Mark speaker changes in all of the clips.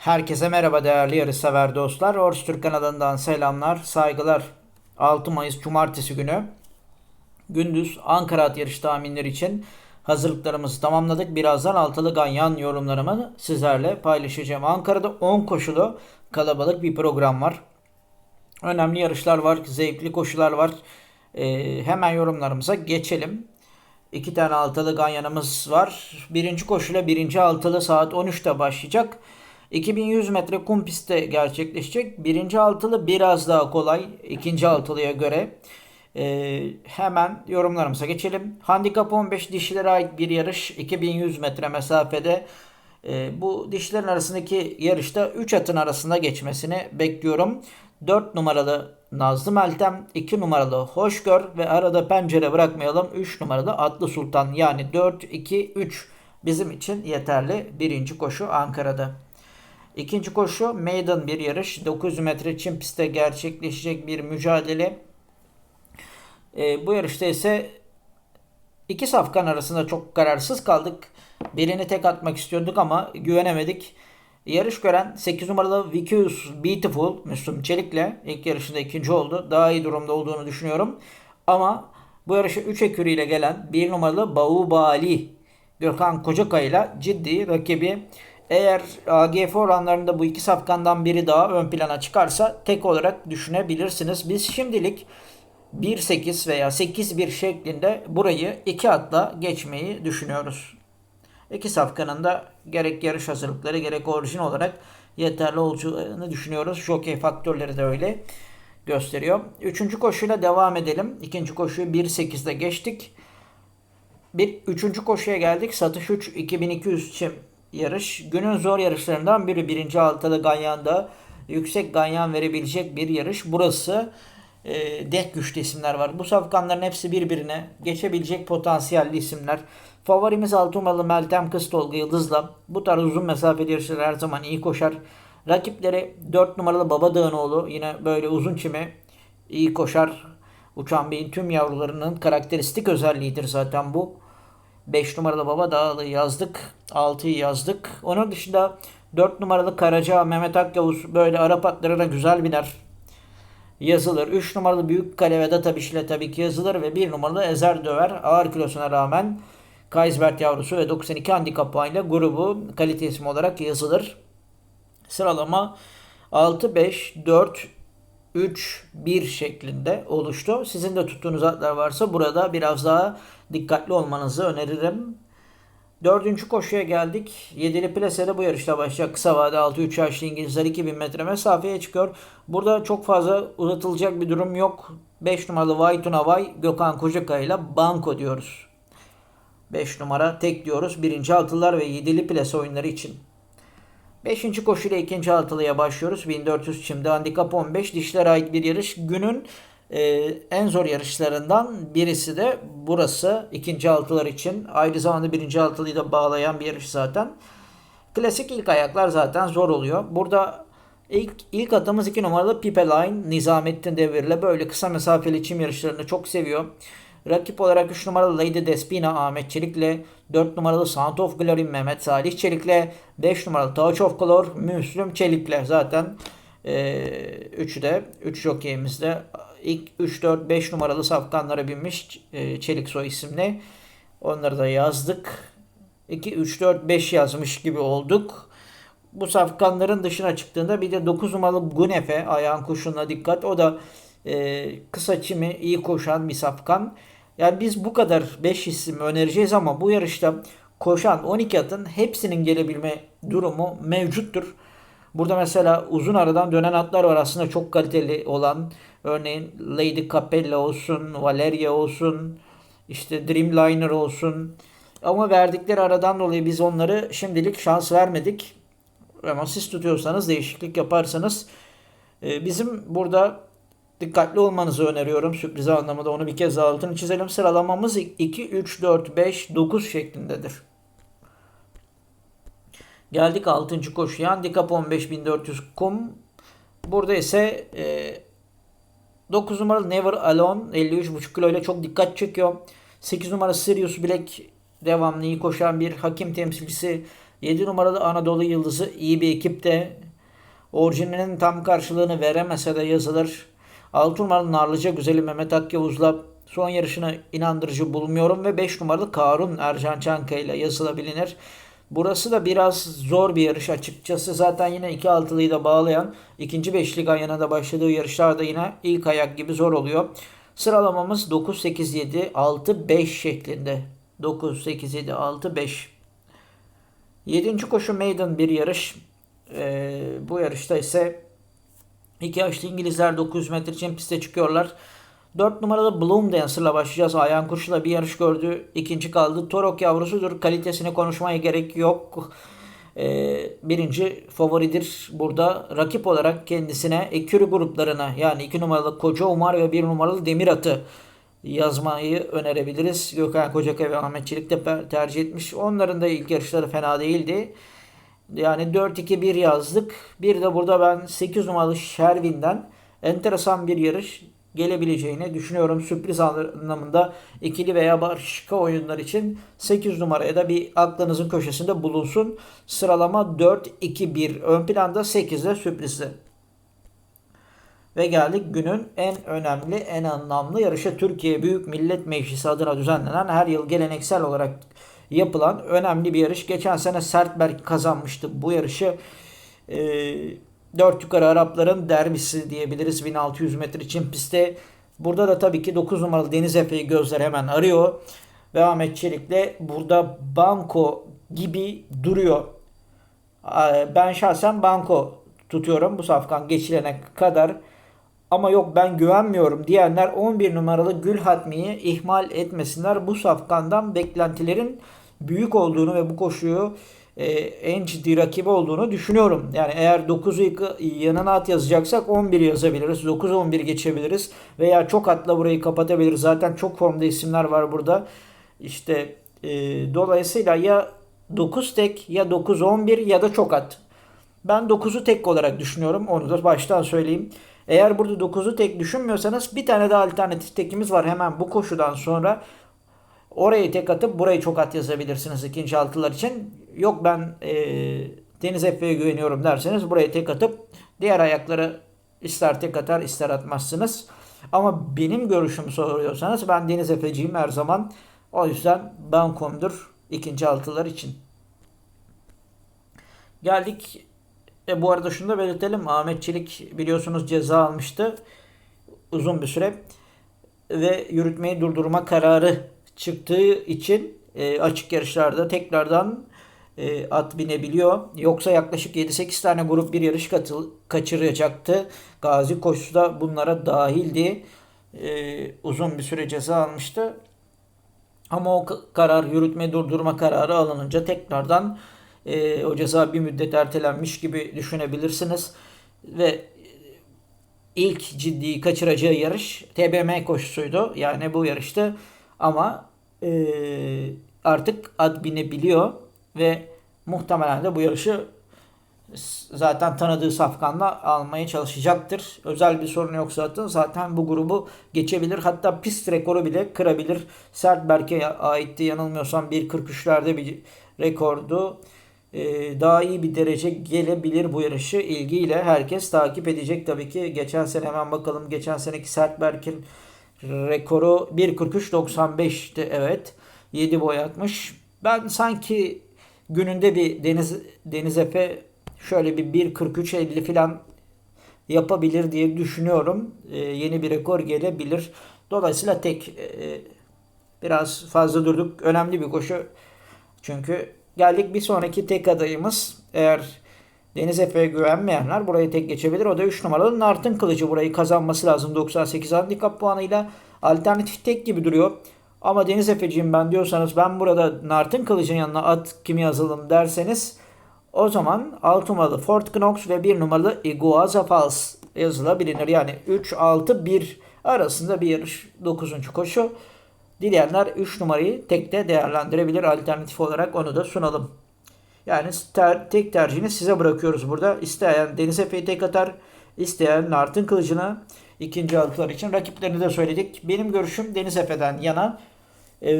Speaker 1: Herkese merhaba değerli yarışsever dostlar. Horse Türk kanalından selamlar, saygılar. 6 Mayıs Cumartesi günü gündüz Ankara at yarış tahminleri için hazırlıklarımızı tamamladık. Birazdan altılı ganyan yorumlarımı sizlerle paylaşacağım. Ankara'da 10 koşulu kalabalık bir program var. Önemli yarışlar var, zevkli koşular var. Ee, hemen yorumlarımıza geçelim. İki tane altılı ganyanımız var. Birinci koşuyla birinci altılı saat 13'te başlayacak. 2100 metre kum pistte gerçekleşecek. Birinci altılı biraz daha kolay ikinci altılıya göre. Ee, hemen yorumlarımıza geçelim. Handikap 15 dişilere ait bir yarış. 2100 metre mesafede. Ee, bu dişlerin arasındaki yarışta 3 atın arasında geçmesini bekliyorum. 4 numaralı Nazlı Meltem, 2 numaralı Hoşgör ve arada pencere bırakmayalım 3 numaralı Atlı Sultan yani 4, 2, 3 bizim için yeterli birinci koşu Ankara'da. İkinci koşu maiden bir yarış. 900 metre çim pistte gerçekleşecek bir mücadele. E, bu yarışta ise iki safkan arasında çok kararsız kaldık. Birini tek atmak istiyorduk ama güvenemedik. Yarış gören 8 numaralı Vicus Beautiful Müslüm Çelik'le ilk yarışında ikinci oldu. Daha iyi durumda olduğunu düşünüyorum. Ama bu yarışa 3 ekürüyle gelen 1 numaralı Baubali Gökhan Kocakay'la ciddi rakibi eğer AGF oranlarında bu iki safkandan biri daha ön plana çıkarsa tek olarak düşünebilirsiniz. Biz şimdilik 1-8 veya 8-1 şeklinde burayı iki atla geçmeyi düşünüyoruz. İki safkanın da gerek yarış hazırlıkları gerek orijin olarak yeterli olacağını düşünüyoruz. Jockey faktörleri de öyle gösteriyor. Üçüncü koşuyla devam edelim. İkinci koşuyu 1-8'de geçtik. Bir üçüncü koşuya geldik. Satış 3 2200 çim yarış. Günün zor yarışlarından biri. Birinci altılı Ganyan'da yüksek Ganyan verebilecek bir yarış. Burası e, dek güçlü isimler var. Bu safkanların hepsi birbirine geçebilecek potansiyelli isimler. Favorimiz 6 numaralı Meltem Kız Tolga Yıldız'la. Bu tarz uzun mesafeli yarışlar her zaman iyi koşar. Rakipleri 4 numaralı Baba Dağınoğlu yine böyle uzun çime iyi koşar. Uçan Bey'in tüm yavrularının karakteristik özelliğidir zaten bu. 5 numaralı Baba Dağlı yazdık. 6'yı yazdık. Onun dışında 4 numaralı Karaca Mehmet Akyavuz böyle Arap atlarına güzel biner. Yazılır. 3 numaralı Büyük Kale Vedat Abiş'le tabii ki yazılır ve 1 numaralı Ezer Döver ağır kilosuna rağmen Kaysbert yavrusu ve 92 handikap puanıyla grubu kalite ismi olarak yazılır. Sıralama 6, 5, 4, 3, 1 şeklinde oluştu. Sizin de tuttuğunuz atlar varsa burada biraz daha dikkatli olmanızı öneririm. Dördüncü koşuya geldik. Yedili plasede bu yarışta başlayacak. Kısa vade 6-3 yaşlı İngilizler 2000 metre mesafeye çıkıyor. Burada çok fazla uzatılacak bir durum yok. 5 numaralı Vaytun Vay Gökhan Kocakaya ile banko diyoruz. 5 numara tek diyoruz. Birinci altılar ve yedili plase oyunları için. Beşinci koşuyla ikinci altılıya başlıyoruz. 1400 çimde handikap 15 dişlere ait bir yarış. Günün e, en zor yarışlarından birisi de burası. ikinci altılar için. Aynı zamanda birinci altılıyı da bağlayan bir yarış zaten. Klasik ilk ayaklar zaten zor oluyor. Burada ilk, ilk atımız 2 numaralı Pipe Line. Nizamettin Devir'le böyle kısa mesafeli çim yarışlarını çok seviyor. Rakip olarak 3 numaralı Lady Despina Ahmet Çelik'le, 4 numaralı Sound of Glory Mehmet Salih Çelik'le, 5 numaralı Touch of Color Müslüm Çelik'le zaten e, üçü de 3 jokeyimizde ilk 3 4 5 numaralı safkanlara binmiş e, Çelik soy isimli. Onları da yazdık. 2 3 4 5 yazmış gibi olduk. Bu safkanların dışına çıktığında bir de 9 numaralı Gunefe ayağın kuşuna dikkat. O da e, kısa çimi iyi koşan bir safkan. Yani biz bu kadar 5 isim önereceğiz ama bu yarışta koşan 12 atın hepsinin gelebilme durumu mevcuttur. Burada mesela uzun aradan dönen atlar var aslında çok kaliteli olan. Örneğin Lady Capella olsun, Valeria olsun, işte Dreamliner olsun. Ama verdikleri aradan dolayı biz onları şimdilik şans vermedik. Ama siz tutuyorsanız değişiklik yaparsanız bizim burada dikkatli olmanızı öneriyorum. Sürpriz anlamında onu bir kez daha altını çizelim. Sıralamamız 2, 3, 4, 5, 9 şeklindedir. Geldik 6. koşuya. Handikap 15400 kum. Burada ise e, 9 numaralı Never Alone 53,5 kilo ile çok dikkat çekiyor. 8 numara Sirius Black devamlı iyi koşan bir hakim temsilcisi 7 numaralı Anadolu Yıldızı iyi bir ekipte. Orijinalinin tam karşılığını veremese de yazılır. 6 numaralı Narlıca Güzeli Mehmet Akyavuz'la son yarışını inandırıcı bulmuyorum ve 5 numaralı Karun Ercan Çanka ile yazılabilir. Burası da biraz zor bir yarış açıkçası. Zaten yine iki altılıyı da bağlayan ikinci beşli Ganyan'a da başladığı yarışlarda yine ilk ayak gibi zor oluyor. Sıralamamız 9, 8, 7, 6, 5 şeklinde. 9, 8, 7, 6, 5. Yedinci koşu maiden bir yarış. Ee, bu yarışta ise iki yaşlı İngilizler 900 metre için piste çıkıyorlar. 4 numaralı Bloom Dancer'la başlayacağız. Ayhan Kurşu'la bir yarış gördü. ikinci kaldı. Torok yavrusudur. Kalitesine konuşmaya gerek yok. Ee, birinci favoridir. Burada rakip olarak kendisine ekürü gruplarına yani 2 numaralı Koca Umar ve 1 numaralı Demir Atı yazmayı önerebiliriz. Gökhan Kocakay ve Ahmet Çelik de tercih etmiş. Onların da ilk yarışları fena değildi. Yani 4-2-1 yazdık. Bir de burada ben 8 numaralı Sherwin'den enteresan bir yarış gelebileceğini düşünüyorum. Sürpriz anlamında ikili veya başka oyunlar için 8 numaraya da bir aklınızın köşesinde bulunsun. Sıralama 4-2-1. Ön planda 8'de sürprizli. Ve geldik günün en önemli, en anlamlı yarışı Türkiye Büyük Millet Meclisi adına düzenlenen her yıl geleneksel olarak yapılan önemli bir yarış. Geçen sene Sertberg kazanmıştı bu yarışı. Ee, Dört yukarı Arapların derbisi diyebiliriz 1600 metre için pistte. Burada da tabii ki 9 numaralı Deniz Efe'yi gözler hemen arıyor. Ve Ahmet Çelik'le burada banko gibi duruyor. Ben şahsen banko tutuyorum bu safkan geçilene kadar. Ama yok ben güvenmiyorum diyenler 11 numaralı Gül Hatmi'yi ihmal etmesinler. Bu safkandan beklentilerin büyük olduğunu ve bu koşuyu e, en ciddi rakibi olduğunu düşünüyorum. Yani eğer 9'u yanına at yazacaksak 11 yazabiliriz. 9-11 geçebiliriz. Veya çok atla burayı kapatabiliriz. Zaten çok formda isimler var burada. İşte e, dolayısıyla ya 9 tek ya 9-11 ya da çok at. Ben 9'u tek olarak düşünüyorum. Onu da baştan söyleyeyim. Eğer burada 9'u tek düşünmüyorsanız bir tane daha alternatif tekimiz var hemen bu koşudan sonra. Orayı tek atıp burayı çok at yazabilirsiniz ikinci altılar için. Yok ben e, Deniz Efe'ye güveniyorum derseniz burayı tek atıp diğer ayakları ister tek atar ister atmazsınız. Ama benim görüşümü soruyorsanız ben Deniz Efe'ciyim her zaman. O yüzden bankomdur ikinci altılar için. Geldik. E, bu arada şunu da belirtelim. Ahmet Çelik biliyorsunuz ceza almıştı. Uzun bir süre. Ve yürütmeyi durdurma kararı çıktığı için e, açık yarışlarda tekrardan e, at binebiliyor. Yoksa yaklaşık 7-8 tane grup bir yarış katıl kaçıracaktı. Gazi koşusu da bunlara dahildi. E, uzun bir süre ceza almıştı. Ama o karar yürütme durdurma kararı alınınca tekrardan e, o ceza bir müddet ertelenmiş gibi düşünebilirsiniz. Ve ilk ciddi kaçıracağı yarış TBM koşusuydu. Yani bu yarıştı ama e, artık ad binebiliyor ve muhtemelen de bu yarışı zaten tanıdığı safkanla almaya çalışacaktır. Özel bir sorun yok zaten. Zaten bu grubu geçebilir. Hatta pist rekoru bile kırabilir. Sertberk'e aitti yanılmıyorsam 1.43'lerde bir rekordu. Ee, daha iyi bir derece gelebilir bu yarışı. ilgiyle herkes takip edecek tabii ki. Geçen sene hemen bakalım. Geçen seneki Sertberk'in rekoru 1.43.95'ti evet. 7 boy atmış. Ben sanki gününde bir Deniz Deniz Efe şöyle bir 1.43.50 falan yapabilir diye düşünüyorum. Ee, yeni bir rekor gelebilir. Dolayısıyla tek e, biraz fazla durduk. Önemli bir koşu. Çünkü geldik bir sonraki tek adayımız. Eğer Deniz Efe'ye güvenmeyenler burayı tek geçebilir. O da 3 numaralı Nart'ın kılıcı burayı kazanması lazım 98 handikap puanıyla. Alternatif tek gibi duruyor. Ama Deniz Efeciğim ben diyorsanız ben burada Nart'ın kılıcının yanına at kimi yazalım derseniz o zaman 6 numaralı Fort Knox ve 1 numaralı Iguaza Falls yazılabilir. Yani 3-6-1 arasında bir yarış 9. koşu. Dileyenler 3 numarayı tekte değerlendirebilir alternatif olarak onu da sunalım. Yani ter, tek tercihini size bırakıyoruz burada. İsteyen Deniz Efe'yi tek atar, isteyen Nart'ın kılıcını ikinci altılar için. Rakiplerini de söyledik. Benim görüşüm Deniz Efe'den yana. E,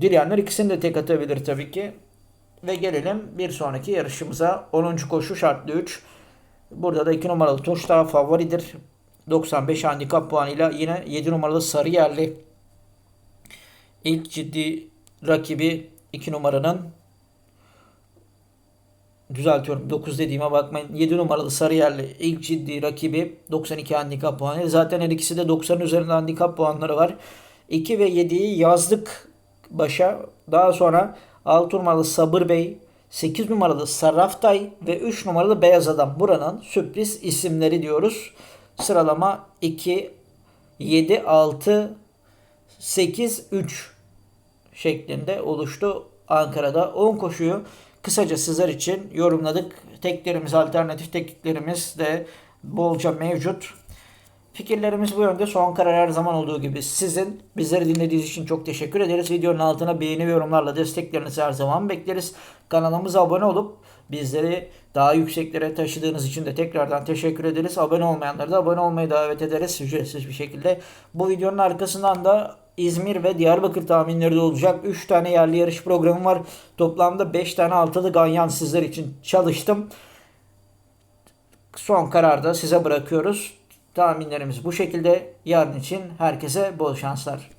Speaker 1: dileyenler ikisini de tek atabilir tabii ki. Ve gelelim bir sonraki yarışımıza. 10. koşu şartlı 3. Burada da 2 numaralı Tuş daha favoridir. 95 handikap puanıyla yine 7 numaralı Sarıyerli ilk ciddi rakibi 2 numaranın düzeltiyorum 9 dediğime bakmayın 7 numaralı Sarıyerli ilk ciddi rakibi 92 handikap puanı. Zaten her ikisi de 90'ın üzerinde handikap puanları var. 2 ve 7'yi yazdık başa. Daha sonra 6 numaralı Sabır Bey, 8 numaralı Sarraftay ve 3 numaralı Beyaz Adam. Buranın sürpriz isimleri diyoruz. Sıralama 2, 7, 6, 8, 3 şeklinde oluştu Ankara'da. 10 koşuyu kısaca sizler için yorumladık. Teklerimiz, alternatif tekniklerimiz de bolca mevcut. Fikirlerimiz bu yönde. Son karar her zaman olduğu gibi sizin. Bizleri dinlediğiniz için çok teşekkür ederiz. Videonun altına beğeni ve yorumlarla desteklerinizi her zaman bekleriz. Kanalımıza abone olup bizleri daha yükseklere taşıdığınız için de tekrardan teşekkür ederiz. Abone olmayanları da abone olmayı davet ederiz ücretsiz bir şekilde. Bu videonun arkasından da İzmir ve Diyarbakır tahminleri de olacak. 3 tane yerli yarış programı var. Toplamda 5 tane altılı ganyan sizler için çalıştım. Son kararda size bırakıyoruz. Tahminlerimiz bu şekilde. Yarın için herkese bol şanslar.